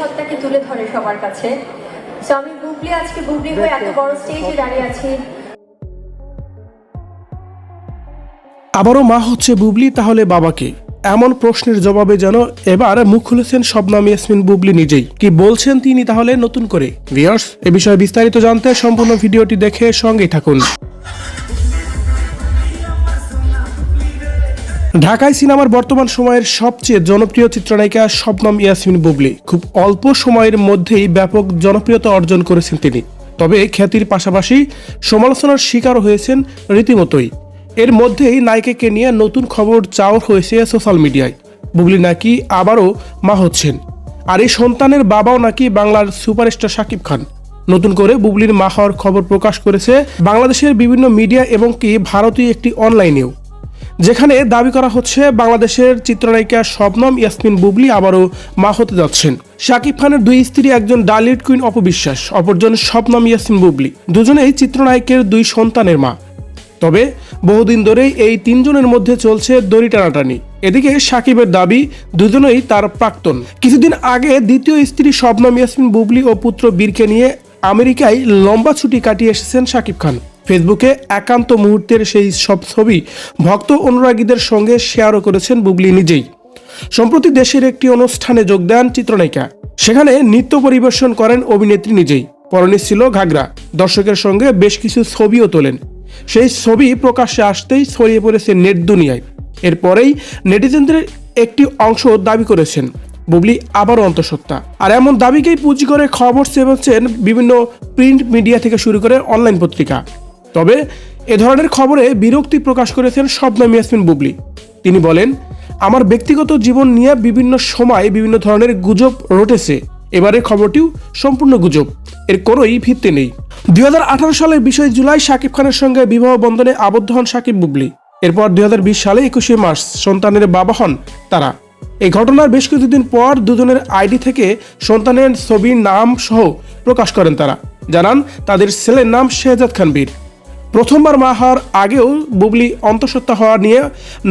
সত্তাকে তুলে ধরে সবার কাছে। আমি বুবলি আজকে বুবলি হয়ে এত বড় স্টেজে দাঁড়িয়ে আছি। আবারও মা হচ্ছে বুবলি, তাহলে বাবাকে? এমন প্রশ্নের জবাবে যেন এবার মুখ খুলেছেন শবনাম ইয়াসমিন বুবলি নিজেই। কি বলছেন তিনি তাহলে নতুন করে? ভিয়ার্স এ বিষয়ে বিস্তারিত জানতে সম্পূর্ণ ভিডিওটি দেখে সঙ্গেই থাকুন। ঢাকায় সিনেমার বর্তমান সময়ের সবচেয়ে জনপ্রিয় চিত্রনায়িকা শবনম ইয়াসমিন বুবলি খুব অল্প সময়ের মধ্যেই ব্যাপক জনপ্রিয়তা অর্জন করেছেন তিনি। তবে খ্যাতির পাশাপাশি সমালোচনার শিকার হয়েছেন রীতিমতোই। এর মধ্যেই নায়িকাকে নিয়ে নতুন খবর চাওয়া হয়েছে সোশ্যাল মিডিয়ায়। বুবলি নাকি আবারও মা হচ্ছেন। আর এই সন্তানের বাবাও নাকি বাংলার সুপারস্টার শাকিব খান। নতুন করে বুবলির মা হওয়ার খবর প্রকাশ করেছে বাংলাদেশের বিভিন্ন মিডিয়া এবং কি ভারতীয় একটি অনলাইনেও। যেখানে দাবি করা হচ্ছে বাংলাদেশের চিত্রনায়িকা শবনম ইয়াসমিন বুবলি আবারও মা হতে যাচ্ছেন। শাকিব খানের দুই স্ত্রী একজন ডালিউড কুইন অপবিশ্বাস, অপরজন শবনম ইয়াসমিন বুবলি। দুজনেই চিত্রনায়কের দুই সন্তানের মা। তবে বহুদিন ধরেই এই তিনজনের মধ্যে চলছে দড়ি টানাটানি। এদিকে সাকিবের দাবি, দুজনেই তার প্রাক্তন। কিছুদিন আগে দ্বিতীয় স্ত্রী শবনম ইয়াসমিন বুবলি ও পুত্র বীরকে নিয়ে আমেরিকায় লম্বা ছুটি কাটিয়ে এসেছেন শাকিব খান। ফেসবুকে একান্ত মুহূর্তের সেই সব ছবি ভক্ত অনুরাগীদের সঙ্গে শেয়ারও করেছেন বুবলি নিজেই। সম্প্রতি দেশের একটি অনুষ্ঠানে যোগ দেন চিত্রনায়িকা। সেখানে নৃত্য পরিবেশন করেন অভিনেত্রী নিজেই। পরনে ছিল ঘাগরা। দর্শকের সঙ্গে বেশ কিছু ছবিও তোলেন। সেই ছবি প্রকাশ্যে আসতেই ছড়িয়ে পড়েছে নেট দুনিয়ায়। এরপরেই নেটিজেনদের একটি অংশ দাবি করেছেন। বুবলি আবারও অন্তঃসত্ত্বা। আর এমন দাবিকেই পুঁজি করে খবর চেপেছেন বিভিন্ন প্রিন্ট মিডিয়া থেকে শুরু করে অনলাইন পত্রিকা। তবে এ ধরনের খবরে বিরক্তি প্রকাশ করেছেন শবনম ইয়াসমিন বুবলি। তিনি বলেন, আমার ব্যক্তিগত জীবন নিয়ে বিভিন্ন সময় বিভিন্ন ধরনের গুজব রটেছে। এবারের খবরটিও সম্পূর্ণ গুজব। এর কোনোই ভিত্তি নেই। দুই সালের বিশে জুলাই শাকিব খানের সঙ্গে বিবাহ বন্ধনে আবদ্ধ হন শাকিব বুবলি। এরপর দুই হাজার বিশ সালে একুশে মার্চ সন্তানের বাবা হন তারা। এই ঘটনার বেশ কিছুদিন পর দুজনের আইডি থেকে সন্তানের ছবির নাম সহ প্রকাশ করেন তারা। জানান, তাদের ছেলের নাম শেহজাদ খান বীর প্রথমবার মা হওয়ার আগেও বুবলি অন্তঃসত্ত্বা হওয়া নিয়ে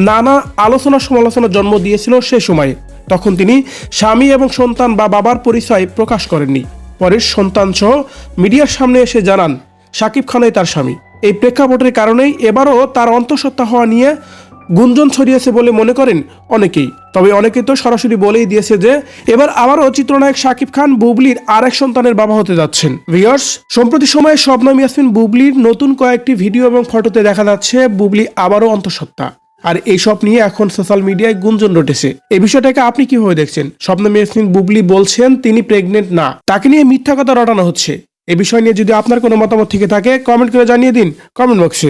নানা আলোচনা সমালোচনা জন্ম দিয়েছিল সে সময়ে। তখন তিনি স্বামী এবং সন্তান বা বাবার পরিচয় প্রকাশ করেননি। পরে সন্তান সহ মিডিয়ার সামনে এসে জানান, সাকিব খানই তার স্বামী। এই প্রেক্ষাপটের কারণেই এবারও তার অন্তঃসত্ত্বা হওয়া নিয়ে গুঞ্জন ছড়িয়েছে বলে মনে করেন অনেকেই। তবে অনেকে তো সরাসরি বলেই দিয়েছে যে, এবার আবারও চিত্রনায়ক শাকিব খান বুবলির আরেক সন্তানের বাবা হতে যাচ্ছেন। ভিয়ার্স সম্প্রতি সময়ে শবনম ইয়াসমিন বুবলির নতুন কয়েকটি ভিডিও এবং ফটোতে দেখা যাচ্ছে বুবলি আবারও অন্তঃসত্ত্বা। আর এইসব নিয়ে এখন সোশ্যাল মিডিয়ায় গুঞ্জন রটেছে। এই বিষয়টাকে আপনি কীভাবে দেখছেন? শবনম ইয়াসমিন বুবলি বলছেন, তিনি প্রেগনেন্ট না। তাকে নিয়ে মিথ্যা কথা রটানো হচ্ছে। এ বিষয় নিয়ে যদি আপনার কোনো মতামত থেকে থাকে কমেন্ট করে জানিয়ে দিন। কমেন্ট বক্সে